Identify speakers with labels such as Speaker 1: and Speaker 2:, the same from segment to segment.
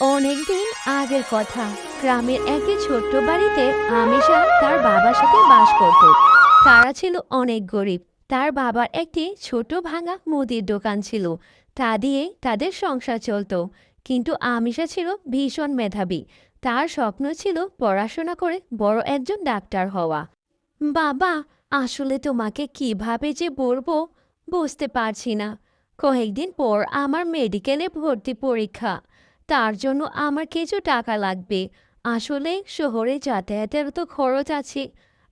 Speaker 1: অনেকদিন আগের কথা। গ্রামের একটি ছোট্ট বাড়িতে আমিষা তার বাবার সাথে বাস করত। তারা ছিল অনেক গরিব। তার বাবার একটি ছোট ভাঙা মুদির দোকান ছিল। তা দিয়ে তাদের সংসার চলতো। কিন্তু আমিষা ছিল ভীষণ মেধাবী। তার স্বপ্ন ছিল পড়াশোনা করে বড় একজন ডাক্তার হওয়া। বাবা, আসলে তোমাকে কীভাবে যে বলব বুঝতে পারছি না। কয়েকদিন পর আমার মেডিকেলে ভর্তি পরীক্ষা। তার জন্য আমার কিছু টাকা লাগবে। আসলে শহরে যাতায়াতের তো খরচ আছে।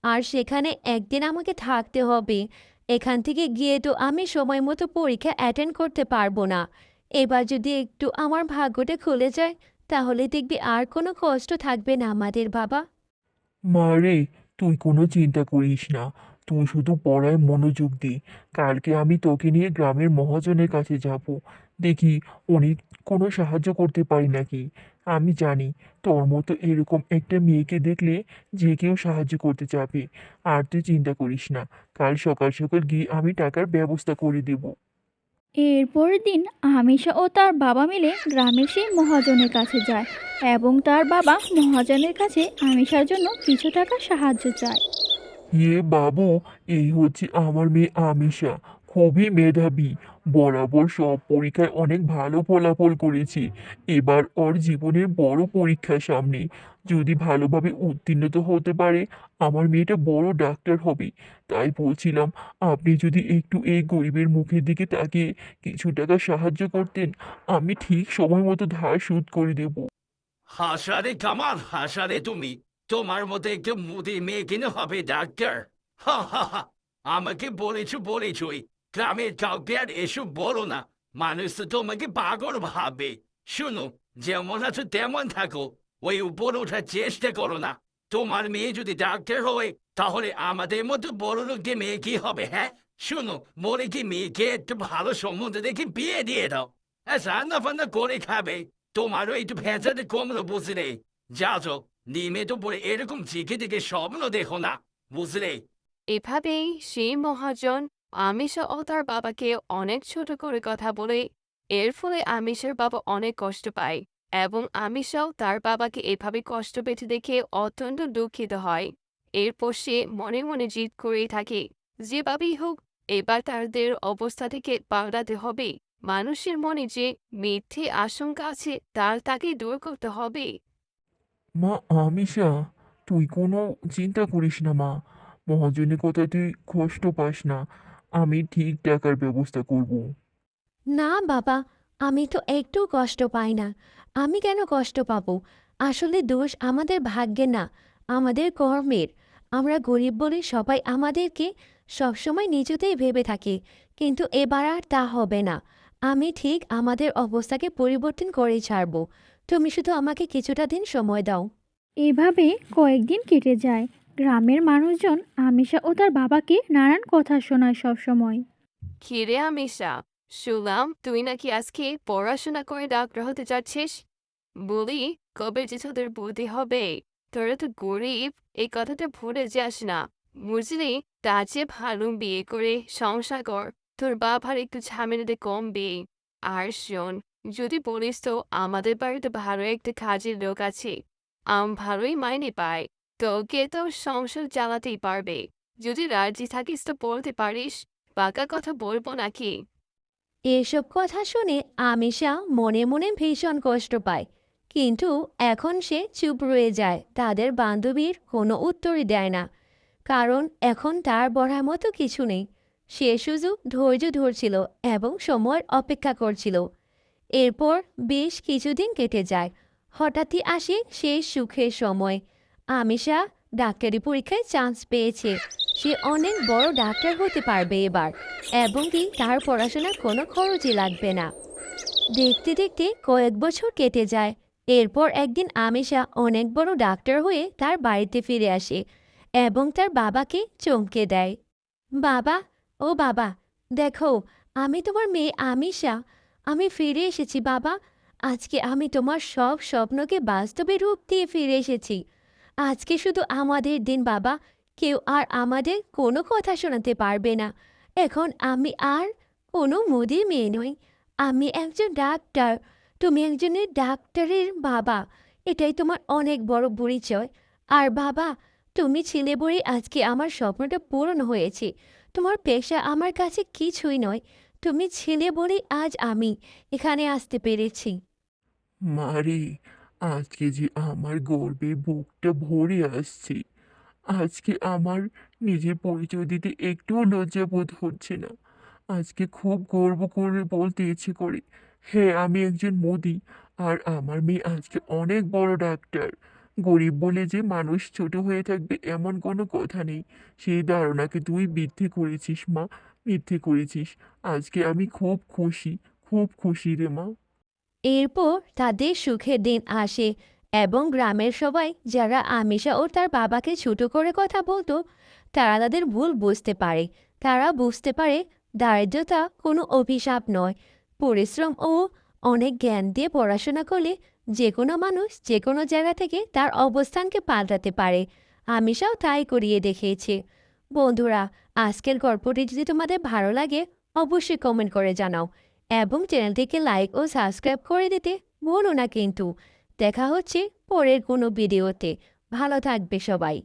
Speaker 1: আর সেখানে একদিন আমাকে থাকতে হবে। এখান থেকে গিয়ে তো আমি সময় মতো পরীক্ষা অ্যাটেন্ড করতে পারব না। এবার যদি একটু আমার ভাগ্যটা খুলে যায়, তাহলে দেখবি আর কোনো কষ্ট থাকবে না আমাদের বাবা।
Speaker 2: মা রে, তুই কোনো চিন্তা করিস না। তুই শুধু পড়ায় মনোযোগ দে। কালকে আমি তোকে নিয়ে গ্রামের মহাজনের কাছে যাব। দেখি উনি কোনো সাহায্য করতে পারি নাকি? আমি জানি তোর মতো এরকম একটা মেয়েকে দেখলে যে কেউ সাহায্য করতে চাবে। আর তুই চিন্তা করিস না কাল সকাল সকাল গিয়ে আমি টাকার ব্যবস্থা করে দেব।
Speaker 3: এরপরের দিন আমিষা ও তার বাবা মিলে গ্রামের সেই মহাজনের কাছে যায় এবং তার বাবা মহাজনের কাছে আমিষার জন্য কিছু টাকা সাহায্য চায়।
Speaker 2: ইয়ে বাবু এই হচ্ছে আমার মেয়ে আমিষা। খুবই মেধাবী। বরাবর সব পরীক্ষায় অনেক ভালো ফলাফল করেছে। এবার ওর জীবনের বড় পরীক্ষা সামনে। যদি ভালোভাবে উত্তীর্ণ তো হতে পারে, আমার মেয়েটা বড় ডাক্তার হবে। তাই বলছিলাম, আপনি যদি একটু এই গরিবের মুখের দিকে তাকিয়ে কিছু টাকা সাহায্য করতেন, আমি ঠিক সময় মতো ধার শোধ করে দেব।
Speaker 4: হাসারে কামাল, হাসারে তুমি। তোমার মতো একটু মুদি মেয়ে কিনে হবে, ডাক্তার? হা হা হা। আমাকে বলেছ, বলেছই। গ্রামের কাউকে আর এসব বলো না। মানুষ তো তোমাকে পাগল ভাবে। শুনো, যেমন আছো তেমন থাকো। ওই উপর ওঠার চেষ্টা করো না। তোমার মেয়ে যদি ডাক্তার হয়, তাহলে আমাদের মতো বড় লোকদের মেয়ে কি হবে হ্যাঁ? শুনো বলে কি মেয়েকে একটু ভালো সম্বন্ধ দেখে বিয়ে দিয়ে দাও। হ্যাঁ রান্না ফান্না করে খাবে। তোমারও একটু ভেজাতে কমলো, বুঝলে? যা চো নিমে তো পরে এরকম চিকে থেকে স্বপ্ন দেখো না, বুঝলে?
Speaker 5: এভাবেই সেই মহাজন আমিষা ও তার বাবাকে অনেক ছোট করে কথা বলে এর ফলে আমিষের বাবা অনেক কষ্ট পায় এবং আমিষাও তার বাবাকে এভাবে কষ্ট পেতে দেখে অত্যন্ত দুঃখিত হয়। এরপর সে মনে মনে জিদ করেই থাকে, যেভাবেই হোক, এবার তাদের অবস্থা থেকে পাল্টাতে হবে। মানুষের মনে যে মিথ্যে আশঙ্কা আছে, তার তাকে দূর করতে হবে।
Speaker 2: মা, আমিষা, তুই কোনো চিন্তা করিস না মা। মহাজনের কথা তুই কষ্ট পাস না। আমি ঠিক টাকার ব্যবস্থা করব।
Speaker 1: না বাবা আমি তো একটু কষ্ট পাই না। আমি কেন কষ্ট পাবো? আসলে দোষ আমাদের ভাগ্যে না আমাদের কর্মের। আমরা গরিব বলে সবাই আমাদেরকে সবসময় নিজেতেই ভেবে থাকে কিন্তু এবার আর তা হবে না। আমি ঠিক আমাদের অবস্থাকে পরিবর্তন করে ছাড়ব। তুমি শুধু আমাকে কিছুটা দিন সময় দাও।
Speaker 3: এভাবে কয়েকদিন কেটে যায়। গ্রামের মানুষজন আমিষা ও তার বাবাকে নানান কথা শোনায় সবসময়।
Speaker 5: কিরে আমিষা, শুনলাম তুই নাকি আজকে পড়াশোনা করে ডাক্তার হতে যাচ্ছিস? বলি, কবে যে তোদের বুদ্ধি হবে? তোরা তো গরিব, এই কথাটা ভুলে যাস না। বুঝলি তা যে ভালো বিয়ে করে সংসার কর, তোর বাবার একটু ঝামেলাতে কমবে। আর শোন, যদি বলিস তো আমাদের বাড়িতে ভালো একটা কাজের লোক আছে, আম ভালোই মাইনে পায়। তোকে তো সংসার চালাতেই পারবে। যদি রাজি থাকিস তো বলতে পারিস পাকা কথা বলব নাকি?
Speaker 1: এসব কথা শুনে আমিষা মনে মনে ভীষণ কষ্ট পায়। কিন্তু এখন সে চুপ রয়ে যায়, তাদের বান্ধবীর কোনো উত্তরই দেয় না। কারণ এখন তার বড়ার মতো কিছু নেই। সে শুধু ধৈর্য ধরছিল এবং সময়ের অপেক্ষা করছিল। এরপর বেশ কিছুদিন কেটে যায়। হঠাৎই আসে সেই সুখের সময়। আমিষা ডাক্তারি পরীক্ষায় চান্স পেয়েছে। সে অনেক বড় ডাক্তার হতে পারবে এবার এবং কি তার পড়াশোনার কোনো খরচই লাগবে না। দেখতে দেখতে কয়েক বছর কেটে যায়। এরপর একদিন আমিষা অনেক বড় ডাক্তার হয়ে তার বাড়িতে ফিরে আসে এবং তার বাবাকে চমকে দেয়। বাবা, ও বাবা, দেখো, আমি তোমার মেয়ে আমিষা। আমি ফিরে এসেছি বাবা। আজকে আমি তোমার সব স্বপ্নকে বাস্তবে রূপ দিয়ে ফিরে এসেছি। আজকে শুধু আমাদের দিন, বাবা। কেউ আর আমাদের কোনো কথা শোনাতে পারবে না। এখন আমি আর কোনো মুদির মেয়ে নই। আমি একজন ডাক্তার। তুমি একজনের ডাক্তারের বাবা। এটাই তোমার অনেক বড় পরিচয়। আর বাবা, তুমি ছেলে বলে আজকে আমার স্বপ্নটা পূরণ হয়েছে। তোমার পেশা আমার কাছে কিছুই নয়। তুমি ছেলে বলেই আজ আমি এখানে আসতে পেরেছি।
Speaker 2: মারে আজকে যে আমার গর্বে বুকটা ভরে আসছে। আজকে আমার নিজের পরিচয় দিতে একটুও লজ্জা বোধ হচ্ছে না। আজকে খুব গর্ব করে বলতে ইচ্ছে করে হ্যাঁ আমি একজন মোদি, আর আমার মেয়ে আজকে অনেক বড় ডাক্তার। গরিব বলে যে মানুষ ছোট হয়ে থাকবে এমন কোনো কথা নেই। সেই ধারণাকে তুই বৃদ্ধি করেছিস মা মিথ্যে করেছিস। আজকে আমি খুব খুশি খুব খুশি রে মা।
Speaker 1: এরপর তাদের সুখের দিন আসে এবং গ্রামের সবাই যারা আমিষা ও তার বাবাকে ছোট করে কথা বলতো, তারা তাদের ভুল বুঝতে পারে। তারা বুঝতে পারে দারিদ্রতা কোনো অভিশাপ নয়। পরিশ্রম ও অনেক জ্ঞান দিয়ে পড়াশোনা করলে যে কোনো মানুষ যে কোনো জায়গা থেকে তার অবস্থানকে পাল্টাতে পারে। আমিষাও তাই করিয়ে দেখিয়েছে। বন্ধুরা, আজকের গল্পটি যদি তোমাদের ভালো লাগে, অবশ্যই কমেন্ট করে জানাও। এবং চ্যানেলটিকে লাইক ও সাবস্ক্রাইব করে দিতে ভুলো না কিন্তু। দেখা হচ্ছে পরের কোনো ভিডিওতে ভালো থাকবে সবাই।